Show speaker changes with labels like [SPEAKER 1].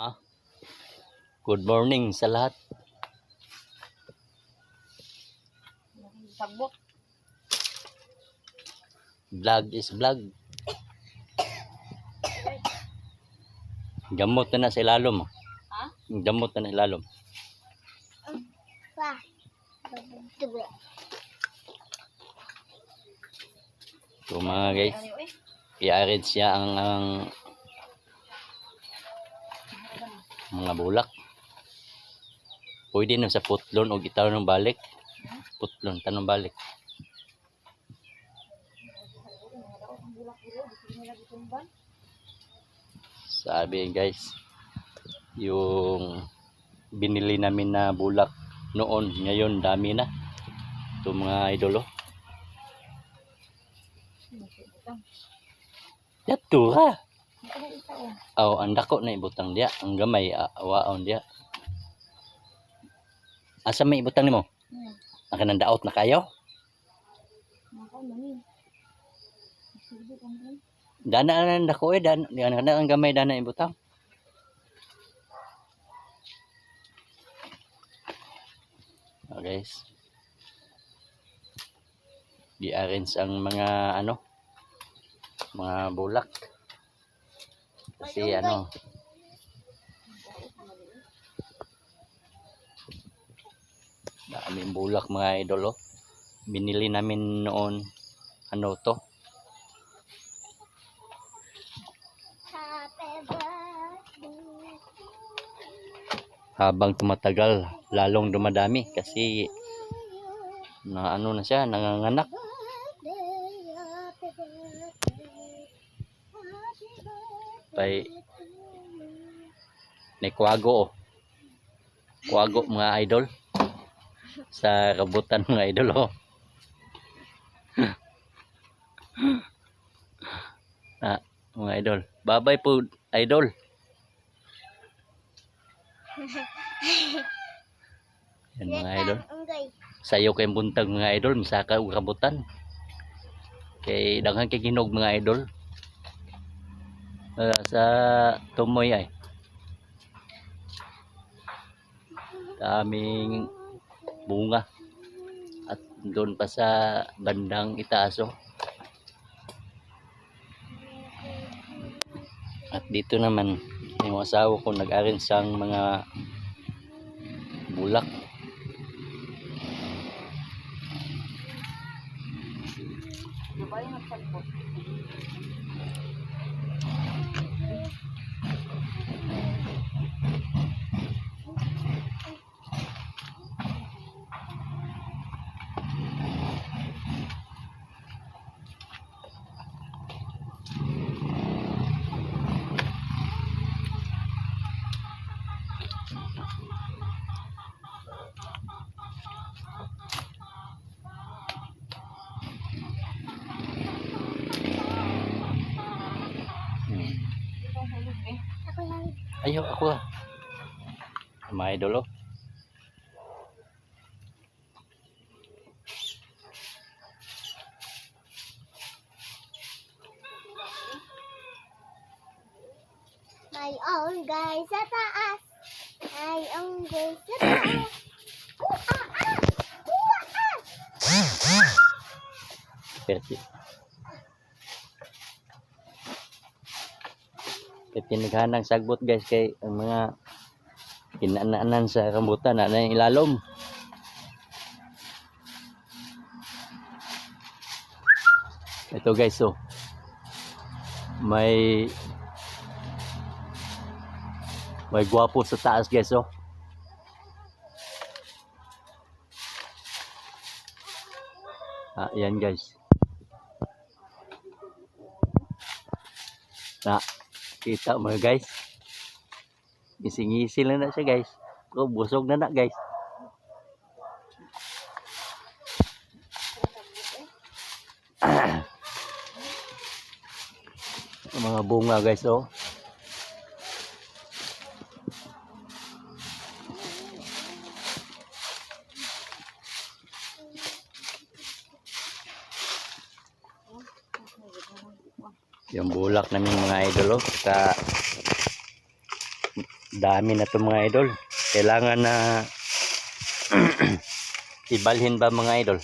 [SPEAKER 1] Ah, good morning sa lahat.
[SPEAKER 2] Sabot.
[SPEAKER 1] Vlog is vlog. Gamot na na sa ilalom.
[SPEAKER 2] Ha?
[SPEAKER 1] Gamot na na sa ilalom.
[SPEAKER 2] Pa.
[SPEAKER 1] So mga guys, i-arrange siya ang, ang mga bulak. Pwede na sa putlon o gitaw ng balik. Putlon, tanong balik. Sabi guys, yung binili namin na bulak noon, ngayon dami na. Ito mga idolo. Yato ha. Aw, ang dako na ibutang dia, ang gamay awaon dia. Asa may ibutang nimo?
[SPEAKER 2] Hmm.
[SPEAKER 1] Ang kanang daot na kayo? Dana na dako eh, dana ang gamay dana ibutang. Oh, guys. Di-arrange ang mga ano, mga bulak. Kasi ano, daming bulak mga idolo. Binili namin noon, ano to, habang tumatagal, lalong dumadami kasi na ano na siya, nanganganak. Pay may kuwago oh. Kuwago mga idol. Sa kabutan mga idol oh. ah, mga idol. Babay po idol. Yan mga idol. Sayo kayong buntag mga idol, misaka og kabutan. Kay daghan kay ginog mga idol. Ah, sa tumoy ay. Daming bunga. At doon pa sa bandang itaaso. At dito naman, yung asawa ko nag-arrange sang mga bulak. Hmm. Ayaw ako ah. Mga idol oh.
[SPEAKER 2] May own guys sa taas. May own guys sa taas. Kuhaan! Kuhaan!
[SPEAKER 1] Perti. Kaya tinighanang sagbot guys kay ang mga kinanaanan sa rambutan na na ilalom. Ito guys oh. May may gwapo sa taas guys oh. Ah, yan guys. Na, kita mo guys. Ngising-ngisil na na siya guys. Pero busog na na guys. Mga bunga guys oh. Yung bulak namin mga idol oh. Sa Dami na to mga idol. Kailangan na ibalhin ba mga idol?